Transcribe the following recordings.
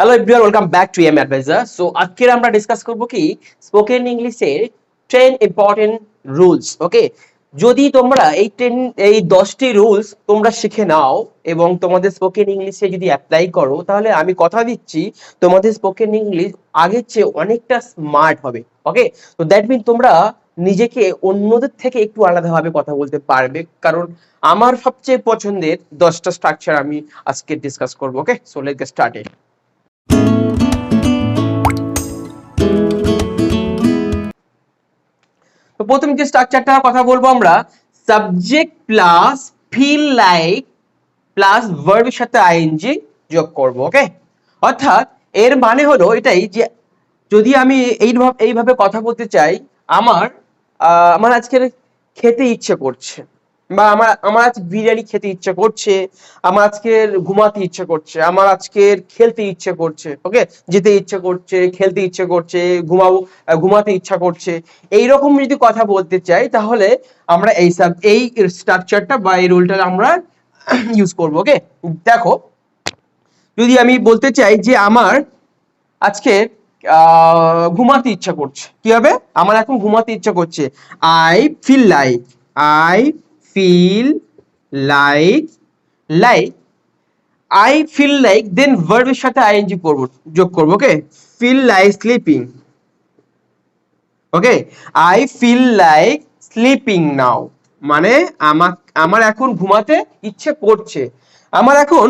Hello everyone welcome back to M adviser so আজকের আমরা discuss করব কি? স্পোকেন ইংলিশের টেন ইম্পর্টেন্ট রুলস ওকে যদি তোমরা এই টেন এই দশটি রুলস তোমরা শিখে নাও এবং তোমাদের স্পোকেন ইংলিশে যদি অ্যাপ্লাই করো, তাহলে আমি কথা দিচ্ছি, তোমাদের স্পোকেন ইংলিশ আগের চেয়ে অনেকটা স্মার্ট হবে ওকে তো দ্যাট মিন তোমরা নিজেকে অন্যদের থেকে একটু আলাদাভাবে কথা বলতে পারবে, কারণ আমার সবচেয়ে পছন্দের দশটা স্ট্রাকচার আমি আজকে ডিসকাস করব okay so let get started তো প্রথম যে স্ট্রাকচারটা কথা বলব আমরা subject plus feel like plus ভার্বের সাথে আইএনজি যোগ করব ওকে অর্থাৎ এর মানে হলো এটাই যে যদি আমি এইভাবে এইভাবে কথা বলতে চাই, আমার আমার আজকের খেতে ইচ্ছে করছে। বা আমার আমার আজ বিরিয়ানি খেতে ইচ্ছে করছে, আমার আজকের ঘুমাতে ইচ্ছে করছে, আমার আজকের খেলতে ইচ্ছে করছে ওকে যেতে ইচ্ছে করছে, খেলতে ইচ্ছে করছে, ঘুমাবো ঘুমাতে ইচ্ছা করছে। এইরকম যদি কথা বলতে চাই, তাহলে আমরা এই সব, এই স্ট্রাকচারটা বা এই রুলটা আমরা ইউজ করব ওকে দেখো, যদি আমি বলতে চাই যে আমার আজকে ঘুমাতে ইচ্ছা করছে। কি হবে আমার এখন ঘুমাতে ইচ্ছা করছে। I feel like I feel like like I feel like then ভার্বের সাথে আইএনজি করব, যোগ করব okay feel like sleeping okay I feel like sleeping now মানে আমার আমার এখন ঘুমাতে ইচ্ছে করছে, আমার এখন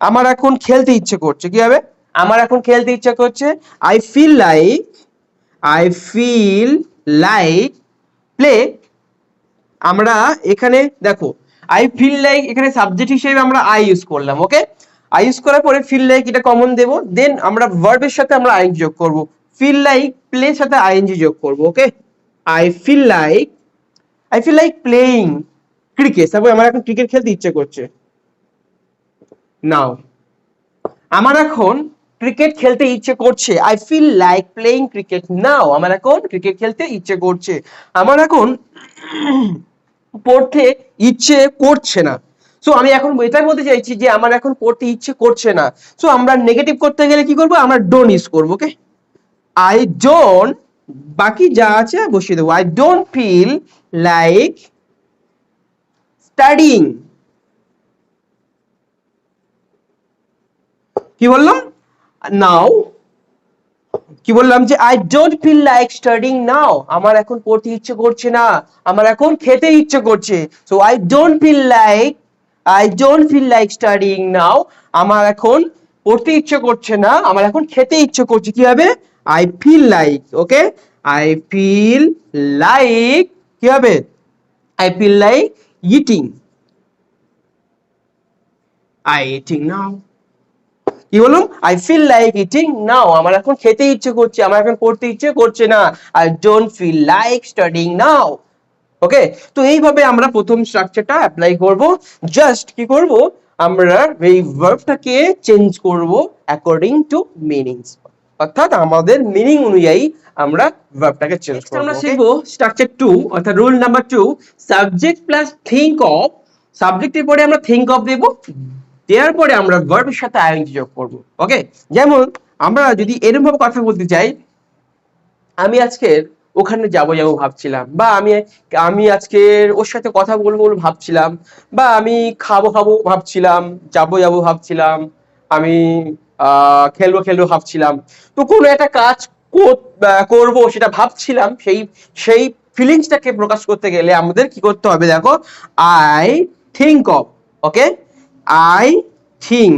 আমার এখন খেলতে ইচ্ছে করছে, কি হবে? আমার এখন খেলতে ইচ্ছে করছে I feel like I feel like play আমরা এখানে, দেখো আই ফিল লাইক এখানে সাবজেক্ট হিসেবে আমরা আই ইউজ করলাম ওকে আই ইউজ করার পরে ফিল লাইক এটা কমন দেব দেন আমরা ভার্বের সাথে আমরা আইন যোগ করব। ফিল লাইক প্লে সাথে আইএনজি যোগ করব okay I feel like I feel like playing cricket তারপর আমার এখন ক্রিকেট খেলতে ইচ্ছে করছে। নাও আমার এখন ক্রিকেট খেলতে ইচ্ছে করছে। I feel like playing cricket now আমার এখন ক্রিকেট খেলতে ইচ্ছে করছে। আমার এখন পড়তে ইচ্ছে করছে না। সো আমি এখন এটাই বলতে চাইছি যে আমার এখন পড়তে ইচ্ছে করছে না। সো আমরা নেগেটিভ করতে গেলে কি করব? আমরা ডোন্ট ইউজ করব ওকে আই ডোন্ট বাকি যা আছে বসিয়ে দেবো। I don't feel like studying কি বললাম? নাও কি বললাম যে I don't feel like studying now আমার এখন পড়তে ইচ্ছে করছে না। আমার এখন খেতে ইচ্ছে করছে। So I don't feel like I don't feel like studying now আমার এখন পড়তে ইচ্ছে করছে না। আমার এখন খেতে ইচ্ছে করছে। কি হবে? I feel like okay I feel like কি হবে? I feel like eating I eating now কি বলুন? I feel like eating now আমার এখন খেতে ইচ্ছে করছে আমার এখন পড়তে ইচ্ছে করছে না। I don't feel like studying now okay তো এইভাবে আমরা প্রথম স্ট্রাকচারটা অ্যাপ্লাই করব। জাস্ট কি করব? আমরা এই ভার্বটাকে চেঞ্জ করব অ্যাকর্ডিং টু মিনিংস অর্থাৎ আমাদের মিনিং অনুযায়ী আমরা ভার্বটাকে চেঞ্জ করব আমরা শিখব স্ট্রাকচার টু অর্থাৎ rule number two subject plus think of সাবজেক্টের পরে আমরা থিংক অফ দেব। দেওয়ার পরে আমরা ভার্বের সাথে আইএনজি যোগ করব ওকে যেমন, আমরা যদি এরকম ভাবে কথা বলতে চাই, আমি আজকের ওখানে যাব যাব ভাবছিলাম, বা আমি আমি আজকের ওর সাথে কথা বলব বলে ভাবছিলাম, বা আমি খাব খাব ভাবছিলাম, যাব যাব ভাবছিলাম, আমি খেলব খেলব ভাবছিলাম। তো কোনো একটা কাজ করব সেটা ভাবছিলাম, সেই সেই ফিলিংসটাকে প্রকাশ করতে গেলে আমাদের কি করতে হবে দেখো? I think of okay I think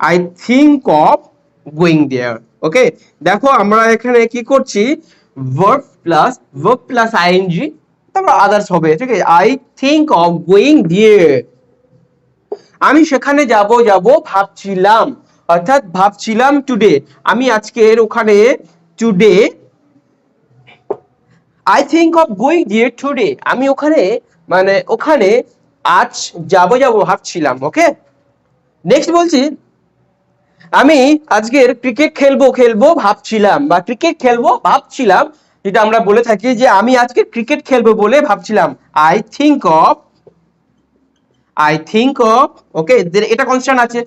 I think of going there okay দেখো, আমরা এখানে কি করছি? Verb plus verb plus ING তারপর আদার্স হবে, ঠিক আছে? I think of going there আমি সেখানে যাব যাব, ভাবছিলাম। অর্থাৎ ভাবছিলাম টুডে আমি আজকের ওখানে today I think of going there today আমি ওখানে মানে ওখানে আজ যাব যাব ভাবছিলাম ওকে নেক্সট বলছি, আমি আজকের ক্রিকেট খেলব খেলব ভাবছিলাম, বা ক্রিকেট খেলব ভাবছিলাম, যেটা আমরা বলে থাকি যে আমি আজকে ক্রিকেট খেলব বলে ভাবছিলাম। I think of I think of okay এটা কনস্ট্যান্ট আছে।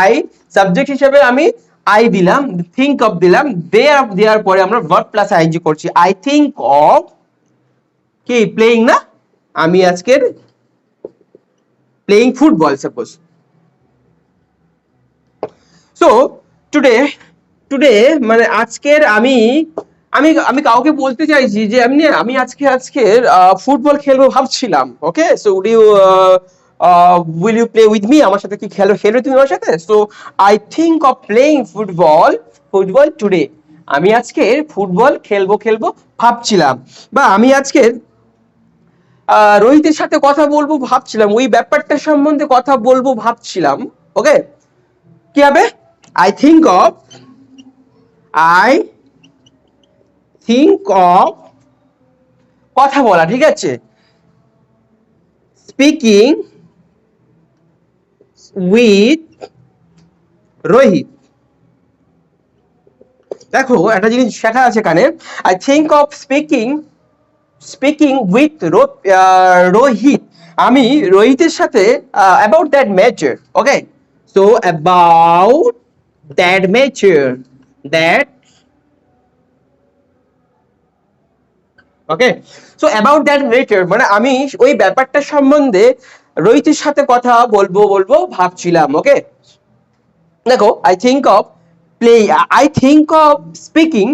আই সাবজেক্ট হিসেবে আমি আই দিলাম থিঙ্ক অফ দিলাম দে অফ দেওয়ার পরে আমরা ভার্ব প্লাস আইএনজি করছি। আই থিঙ্ক অফ কি প্লেইং না? আমি আজকের playing football suppose so today today মানে আজকের আমি আমি আমি কাউকে বলতে চাইছি যে এমনি আমি আজকে আজকে ফুটবল খেলব ভাবছিলাম okay so would you will you play with me আমার সাথে কি খেলো, খেলবে তুমি আমার সাথে? So I think of playing football football today আমি আজকে ফুটবল খেলব খেলব ভাবছিলাম। বা আমি আজকে রোহিতের সাথে কথা বলব ভাবছিলাম, ওই ব্যাপারটা সম্বন্ধে কথা বলব ভাবছিলাম ওকে কি হবে? I think of I think of কথা বলা, ঠিক আছে? Speaking with Rohit. দেখো, একটা জিনিস শেখা আছে কানে। I think of speaking speaking with Rohit আমি রোহিতের সাথে about that matter okay so about that matter that okay so about that matter মানে আমি ওই ব্যাপারটা সম্বন্ধে রোহিতের সাথে কথা বলব বলব, ভাবছিলাম ওকে দেখো I think of play I think of speaking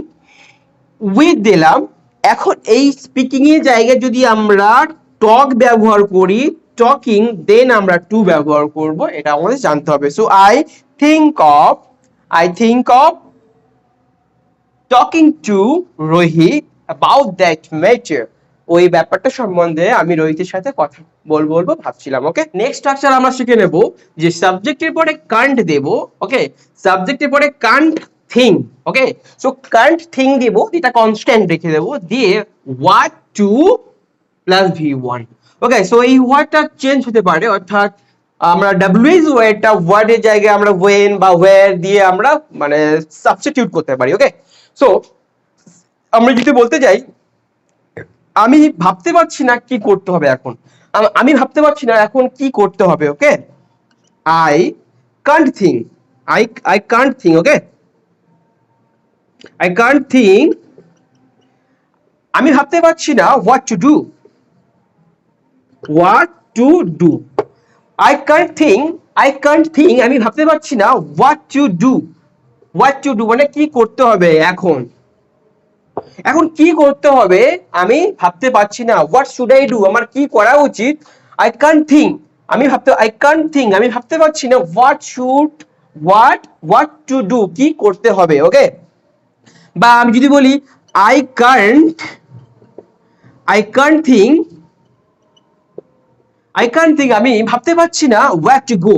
with দিলাম এখন এই স্পিকিং এর জায়গায় যদি আমরা টক ব্যবহার করি টকিং দেন আমরা টু ব্যবহার করব, এটা আমাদের জানতে হবে। So I think of I think of talking to Rohit about that matter ওই ব্যাপারটা সম্বন্ধে আমি রোহিতের সাথে কথা বলব বলব, ভাবছিলাম ওকে নেক্সট স্ট্রাকচার আমরা শিখে নেব যে সাবজেক্টের পরে কান্ট দেব ওকে সাবজেক্টের পরে can't think okay so can't think দেব এটা কনস্ট্যান্ট রেখে দেবো, দিয়ে what to plus V one okay so এই ওয়ার্ডটা চেঞ্জ হতে পারে, অর্থাৎ আমরা ডাব্লিউএস ওয়ার্ডটা ওয়ার্ডের জায়গায় আমরা ওয়েন বা ওয়্যার দিয়ে আমরা মানে সাবস্টিটিউট করতে পারি ওকে সো আমরা যদি বলতে যাই, আমি ভাবতে পারছি না কি করতে হবে এখন। আম- ভাবতে পারছি না এখন কি করতে হবে okay I can't think I I can't think okay I can't think আমি ভাবতে পারছি না what to do what to do I can't think I can't think আমি ভাবতে পারছি না what to do what to do মানে কি করতে হবে এখন? এখন কি করতে হবে? আমি ভাবতে পারছি না হোয়াট শুড আই ডু আমার কি করা উচিত? আই কান্ট থিঙ্ক আমি ভাবতে আই কান্ট থিঙ্ক আমি ভাবতে পারছি না what should what what to do কি করতে হবে? ওকে বা আমি যদি বলি I can't I can't think I can't think আমি ভাবতে পারছি না হোয়াট টু গো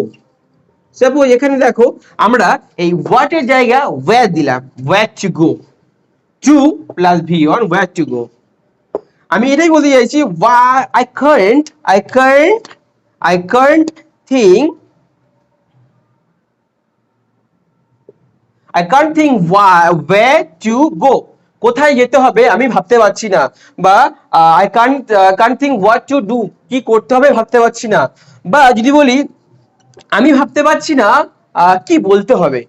সাপোজ এখানে দেখো, আমরা এই হোয়াট এর জায়গা ওয়ার দিলাম what to go to plus V one where to go আমি এটাই বলতে চাইছি I can't I can't I can't think can't where to go কোথায় যেতে হবে আমি ভাবতে পারছি না। বা I can't can't think what to do কি করতে হবে ভাবতে পারছি না। বা, যদি বলি, আমি ভাবতে পারছি না কি বলতে হবে।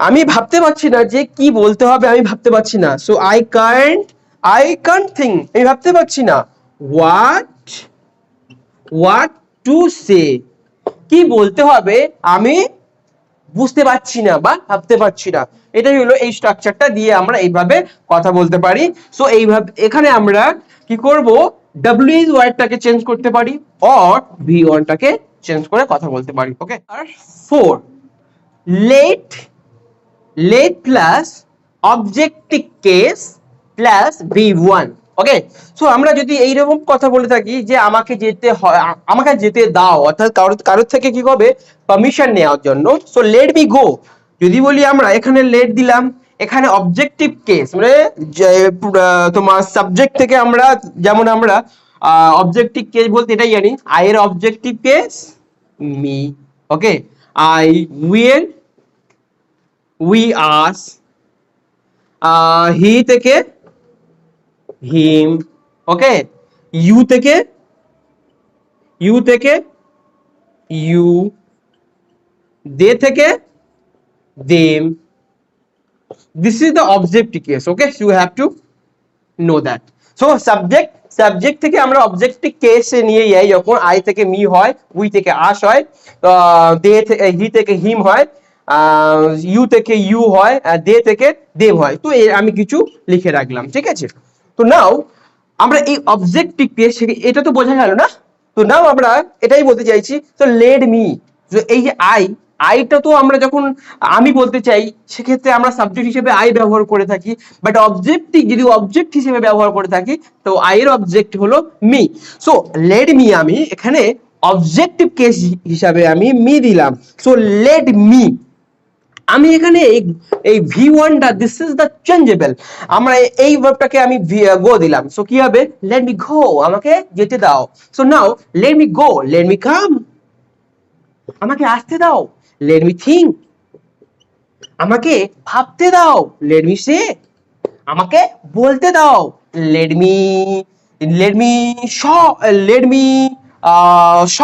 আমি ভাবতে পারছি না যে কি বলতে হবে, আমি ভাবতে পারছি না। So I can't I can't think আমি ভাবতে পারছি না। হোয়াট হোয়াট টু সে কি বলতে হবে আমি বুঝতে পারছি না বা ভাবতে পারছি না। এটাই হলো এই স্ট্রাকচারটা দিয়ে আমরা এইভাবে কথা বলতে পারি। সো এইভাবে, এখানে আমরা কি করব? ডাব্লিউ ইজ ওয়ার্ডটাকে চেঞ্জ করতে পারি অর ভি ওয়ানটাকে চেঞ্জ করে কথা বলতে পারি ওকে আর four let let plus objective case plus V one okay so আমরা যদি এইরকম কথা বলে থাকি যে আমাকে যেতে হয় আমাকে যেতে দাও, অর্থাৎ কারোর কারোর থেকে কি হবে পারমিশন নেওয়ার জন্য। সো লেট মি গো যদি বলি আমরা, এখানে লেট দিলাম। এখানে অবজেক্টিভ কেস মানে তোমার সাবজেক্ট থেকে আমরা, যেমন আমরা অবজেক্টিভ কেস বলতে এটাই জানি। আই এর objective case me okay I will we us he থেকে হিম ওকে ইউ থেকে ইউ থেকে ইউ দে থেকে them this is the objective case, okay? So, you have to know that. So, subject subject থেকে আমরা objective কেসে নিয়ে যাই যখন আই থেকে মি হয় উই থেকে আস হয় দে থেকে হি থেকে হিম হয় ইউ থেকে ইউ হয় দে থেকে দেব হয়। তো আমি কিছু লিখে রাখলাম, ঠিক আছে? তো নাও আমরা এই অবজেক্টিভ কেস এটা তো বোঝা গেল না? তো নাও আমরা এটাই বলতে চাইছি তো লেড মি এই যে আই আইটা তো আমরা যখন আমি বলতে চাই, সেক্ষেত্রে আমরা সাবজেক্ট হিসেবে আই ব্যবহার করে থাকি বাট অবজেক্টিভ যদি অবজেক্ট হিসেবে ব্যবহার করে থাকি, তো আই এর অবজেক্ট হলো মি সো লেড মি আমি এখানে অবজেক্টিভ কেস হিসাবে আমি মি দিলাম সো লেড মি আমি এখানে এই এই ভি ওয়ানটা দিস ইজ দ্য চেঞ্জেবল আমরা এই ভার্বটাকে আমি গো দিলাম। সো কি হবে? লেট মি গো আমাকে যেতে দাও। So now let me go let me come আমাকে আসতে দাও। লেট মি থিঙ্ক আমাকে ভাবতে দাও। লেট মি সে আমাকে বলতে দাও। Let me let me show let me show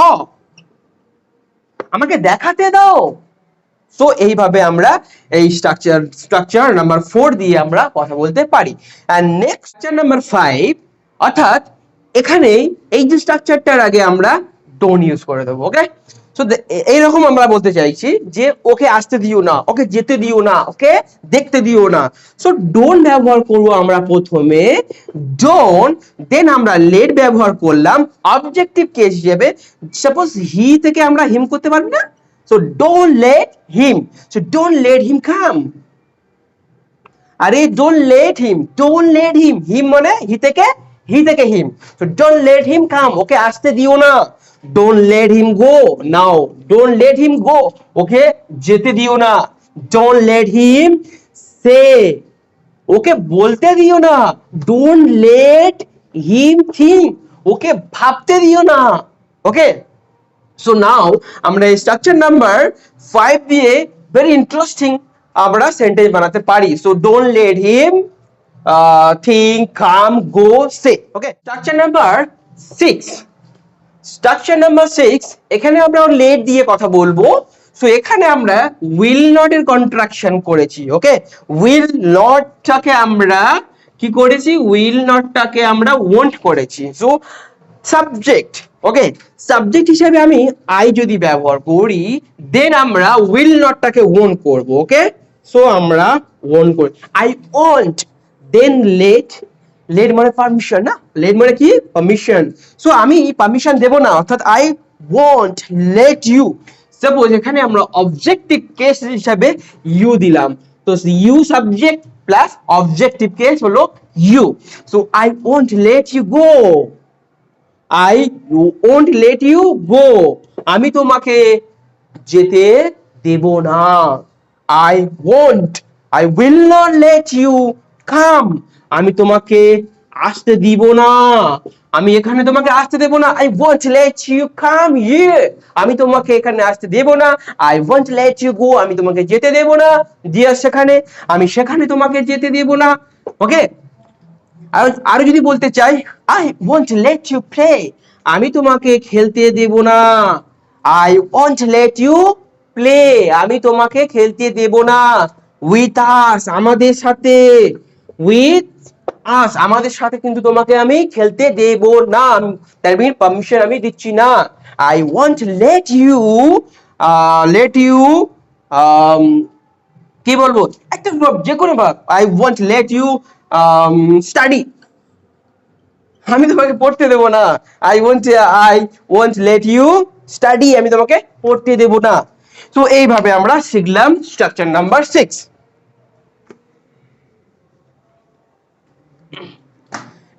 আমাকে দেখাতে দাও। সো এইভাবে আমরা এই স্ট্রাকচার স্ট্রাকচার নাম্বার ফোর দিয়ে আমরা কথা বলতে পারি। অ্যান্ড নেক্সট নাম্বার ফাইভ অর্থাৎ এখানে এই যে স্ট্রাকচারটার আগে আমরা ডোন্ট ইউজ করে দেবো ওকে সো এইরকম আমরা বলতে চাইছি যে, ওকে আসতে দিও না, ওকে যেতে দিও না, ওকে দেখতে দিও না। সো ডোন ব্যবহার করব আমরা প্রথমে ডোন দেন আমরা লেট ব্যবহার করলাম অবজেক্টিভ কেস হিসেবে। সাপোজ হি থেকে আমরা হিম করতে পারবি না? So don't let him so don't let him come আরে don't let him don't let him him মানে হি থেকে হি থেকে him so don't let him come okay আসতে দিও না। Don't let him go now don't let him go okay যেতে দিও না। ডোন্ট লেট হিম সে ওকে বলতে দিও না। Don't let him think okay ভাবতে দিও না। ওকে সো নাও আমরা এই স্ট্রাকচার নাম্বার ফাইভ দিয়ে ভেরি ইন্টারেস্টিং আমরা সেন্টেন্স বানাতে পারি। So don't let him think come go say okay structure number six structure number six এখানে আমরা লেট দিয়ে কথা বলব। সো এখানে আমরা উইল নট এর কন্ট্রাকশন করেছি ওকে উইল নটটাকে আমরা কি করেছি? উইল নটটাকে আমরা ওন্ট করেছি। সো সাবজেক্ট ওকে সাবজেক্ট হিসেবে আমি আই যদি ব্যবহার করি দেন আমরা উইল নটটাকে ওন করব ওকে সো আমরা ওন করি। I want then let let মানে পারমিশন না? লেট মানে কি? পারমিশন সো আমি পারমিশন দেব না, অর্থাৎ I want let you suppose এখানে আমরা অবজেক্টিভ কেস হিসাবে ইউ দিলাম। তো you subject plus objective case হলো you so I want let you go I won't let you go আমি তোমাকে যেতে দেব না। I won't I will not let you come আমি তোমাকে আসতে দিব না। আমি এখানে তোমাকে আসতে দেব না। I want let you come here আমি তোমাকে এখানে আসতে দেব না। I want let you go আমি তোমাকে যেতে দেব না। দিয়ে সেখানে, আমি সেখানে তোমাকে যেতে দেব না। ওকে আর যদি বলতে চাই I want let you play আমি তোমাকে খেলতে দেব না। I want let you play আমি তোমাকে খেলতে দেব না। উইথ আস আমাদের সাথে। উইথ আস আমাদের সাথে কিন্তু তোমাকে আমি খেলতে দেব না। দ্যাট মিন পারমিশন আমি দিচ্ছি না। I want let you let you কি বলব? একটা যে কোনো ভাব I want let you study আমি তোমাকে পড়তে দেবো না। I want I want let you study আমি তোমাকে পড়তে দেবো না। তো এইভাবে আমরা শিখলাম স্ট্রাকচার নাম্বার সিক্স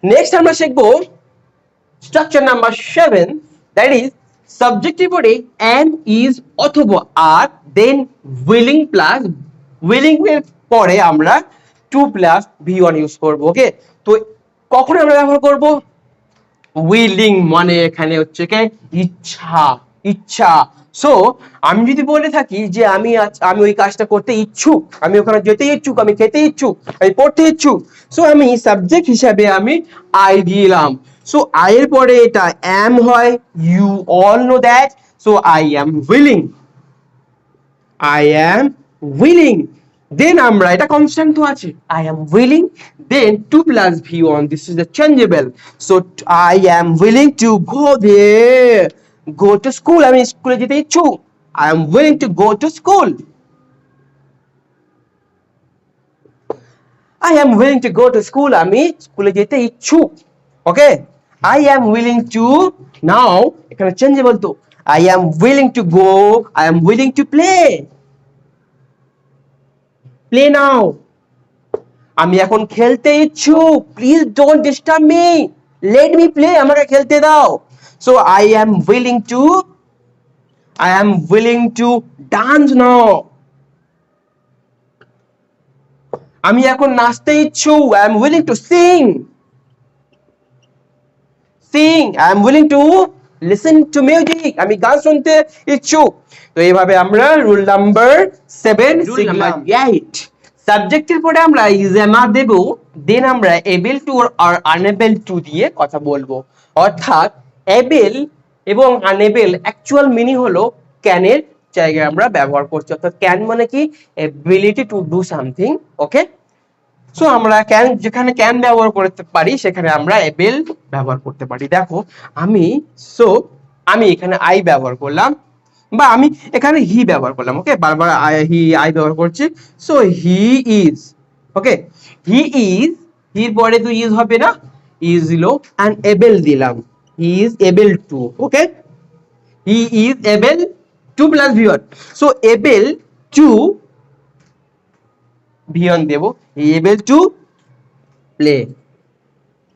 নেক্সট আমরা শিখব structure number seven that is subjective পরে অ্যান ইজ অথবা are then willing plus willing এর পরে আমরা to plus V one use করব ওকে তো কখন আমরা ব্যবহার করব? উইলিং মানে এখানে হচ্ছে কি? ইচ্ছা ইচ্ছা। সো আমি যদি বলে থাকি যে আমি আমি ওই কাজটা করতে ইচ্ছুক, আমি ওখানে যেতে ইচ্ছুক, আমি খেতে ইচ্ছুক, আমি পড়তে ইচ্ছুক সো আমি সাবজেক্ট হিসাবে আমি আই দিলাম। সো আই এর পরে এটা এম হয় you all know that so so I am willing I am willing then আমরা, এটা কনস্ট্যান্ট তো আছে। I am willing then to plus V one this is the changeable so I am willing to go they go to school আমি স্কুলে যেতে ইচ্ছুক। I am willing to go to school I am willing to go to school আমি স্কুলে যেতে ইচ্ছুক। Okay I am willing to now এখানে changeable তো। I am willing to go I am willing to play play now আমি এখন খেলতে ইচ্ছুক। Please don't disturb me let me play আমাকে খেলতে দাও। So I am willing to I am willing to dance now আমি এখন নাচতে ইচ্ছুক। I am willing to sing sing I am willing to listen to music আমি গান শুনতে ইচ্ছুক। তো এইভাবে আমরা রুল নাম্বার সেভেন এইট সাবজেক্টের পরে আমরা ইজেমা দেব। দেন আমরা এবেল টু আর আনএবেল টু দিয়ে কথা বলব। অর্থাৎ এবেল এবং আনএবেল অ্যাকচুয়াল মিনিং হলো ক্যানের জায়গায় আমরা ব্যবহার করছি। অর্থাৎ ক্যান মানে কি? Ability to do something okay so আমরা ক্যান যেখানে ক্যান ব্যবহার করতে পারি, সেখানে আমরা এবেল ব্যবহার করতে পারি। দেখো, আমি সো আমি এখানে আই ব্যবহার করলাম, বা আমি এখানে হি ব্যবহার করলাম ওকে বারবার হি আই ব্যবহার করছি। So he is okay he is here পরে তো ইজ হবে না। ইজ দিল অ্যান্ড এবেল দিলাম। He is able to okay he is able to plus viewer so able to V one Dev. Able to play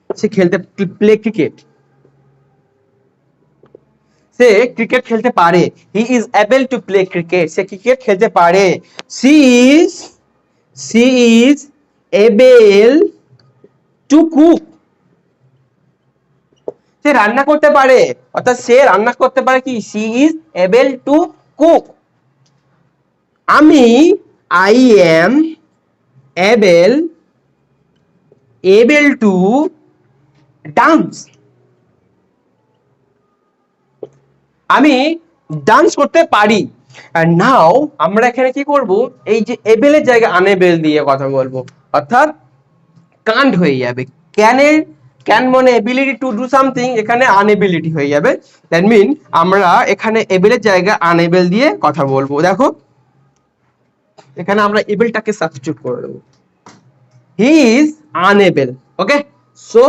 সে খেলতে play cricket সে cricket খেলতে পারে। He is able to play cricket say cricket খেলতে পারে। She is she is able to cook সে রান্না করতে পারে। অর্থাৎ সে রান্না করতে পারে কি? She is able to cook আমি I am able able to dance. আমি ডান্স করতে পারি। আর নাও আমরা এখানে কি করব? এই যে এবেলের জায়গায় আনেবেল দিয়ে কথা বলব। অর্থাৎ কান্ড হয়ে যাবে। ক্যানের ক্যান মানে এবিলিটি টু ডু সামথিং এখানে আনএবিলিটি হয়ে যাবে। দ্যাট মিন আমরা এখানে এবেলের জায়গায় আনএবেল দিয়ে কথা বলব। দেখো, এখানে আমরা এবেলটাকে সাবস্টিটিউট করে দেবো। He is unable okay so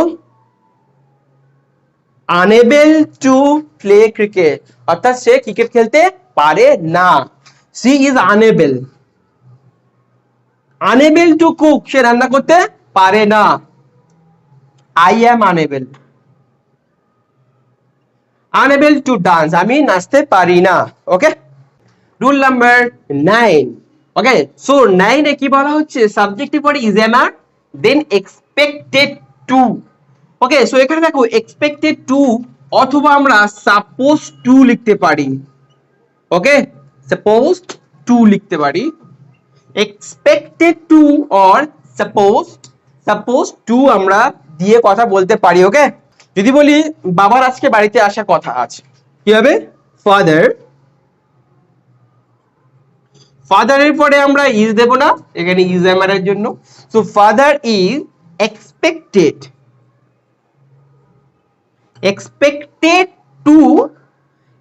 unable to play cricket অর্থাৎ সে ক্রিকেট খেলতে পারে না। She is unable unable to cook সে রান্না করতে পারে না। I am unable unable to dance আমি নাচতে পারি না। Okay rule number nine okay so নাইনে কি বলা হচ্ছে? সাবজেক্টের পরে is am are then expected to okay so এখানে দেখো এক্সপেক্টেড টু অথবা আমরা সাপোজ টু লিখতে পারি ওকে সাপোজ টু লিখতে পারি expected to or suppose suppose to আমরা দিয়ে কথা বলতে পারি ওকে যদি বলি বাবার আজকে বাড়িতে আসার কথা আছে, কি হবে? ফাদার ফাদারের পরে আমরা ইজ দেব না, এখানে ইজ এর জন্য। So father is expected expected to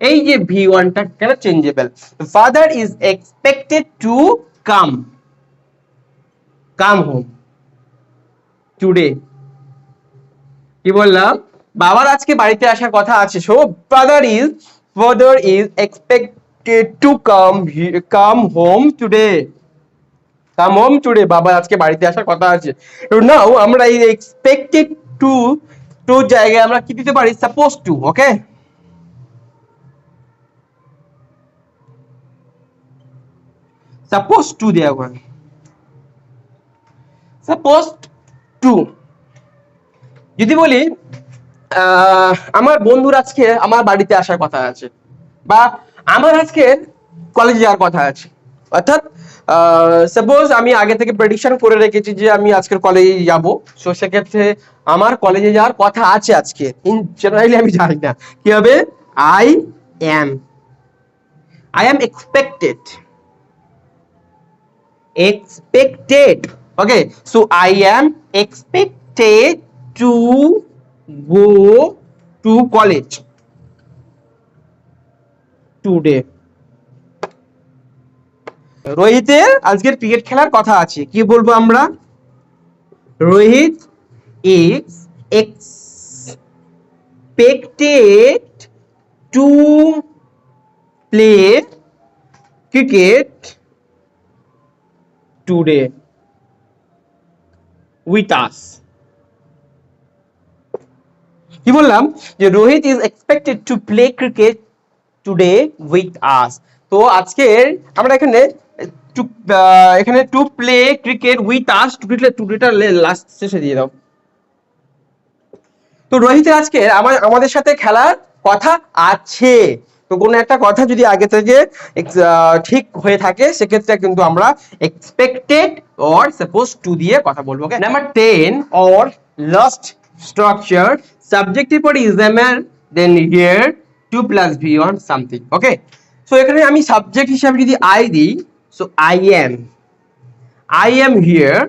এই যে ভি ওয়ানটা কেন changeable father is expected to come come home today কি বললাম? বাবার আজকে বাড়িতে আসার কথা আছে so father is father is expected to come come home today. Come home today, বাবা আজকে বাড়িতে আসার কথা আছে। নাও, আমরা এই এক্সপেক্টেড টু টু জায়গায় আমরা কি দিতে পারি? Suppose to okay suppose to দেওয়া হয় সাপোজ টু যদি বলি আমার বন্ধুর আজকে আমার বাড়িতে আসার কথা আছে। বা আমার আজকে কলেজে যাওয়ার কথা আছে। অর্থাৎ সাপোজ আমি আগে থেকে প্রেডিকশন করে রেখেছি যে আমি আজকের কলেজে যাব। সো সেক্ষেত্রে আমার কলেজে যাওয়ার কথা আছে আজকে। ইন জেনারেলি আমি জানি না। কি হবে? I am I am expected expected okay so I am expected to go to college today. রোহিতের আজকের ক্রিকেট খেলার কথা আছে। কি বলব আমরা? Rohit is expected to play cricket today with us. কি বললাম? যে Rohit is expected to play cricket today with us তো আজকের আমরা এখানে টু এখানে to play cricket with us today টুডেটা last শেষে দিয়ে দাও। তো রোহিতের আজকে আমার, আমাদের সাথে খেলার কথা আছে। তো কোনো একটা কথা যদি আগে থেকে ঠিক হয়ে থাকে, সেক্ষেত্রে কিন্তু আমরা এক্সপেক্টেড অর সাপোজ টু দিয়ে কথা বলব okay number ten or last structure সাবজেক্টের পরে is am are then here to plus V one something okay so এখানে আমি সাবজেক্ট হিসাবে যদি আই দিই so I am I am here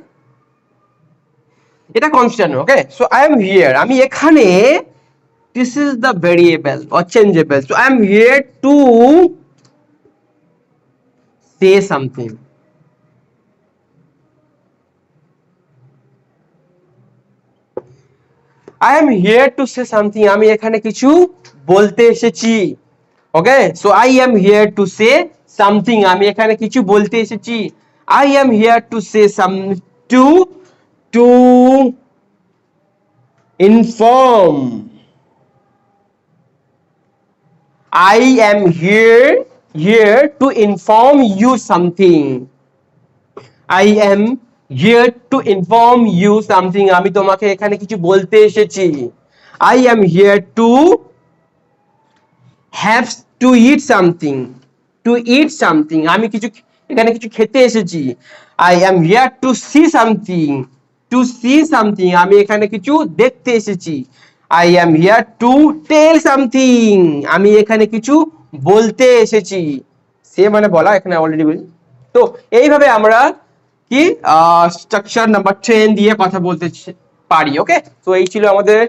এটা constant okay so I am here আমি এখানে this is the variable or changeable so I am here to say something I am here to say something আমি এখানে কিছু বলতে এসেছি। Okay so I am here to say something আমি এখানে কিছু বলতে এসেছি। I am here to say some to to inform. I am here here to inform you something. I am here to inform you something আমি তোমাকে এখানে কিছু বলতে এসেছি I am here to have to eat something to eat something আমি কিছু এখানে কিছু খেতে এসেছি I am here to see something to see something আমি এখানে কিছু দেখতে এসেছি I am here to tell something আমি এখানে কিছু বলতে এসেছি সে মানে বলা এখানে অলরেডি তো এইভাবে আমরা কি? স্ট্রাকচার নাম্বার টেন দিয়ে কথা বলতে পারি ওকে তো এই ছিল আমাদের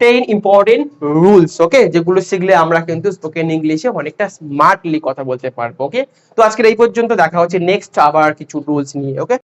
টেন ইম্পর্টেন্ট রুলস ওকে যেগুলো শিখলে আমরা কিন্তু স্পোকেন ইংলিশে অনেকটা স্মার্টলি কথা বলতে পারব ওকে তো আজকের এই পর্যন্ত দেখা হচ্ছে নেক্সট আবার কিছু রুলস নিয়ে ওকে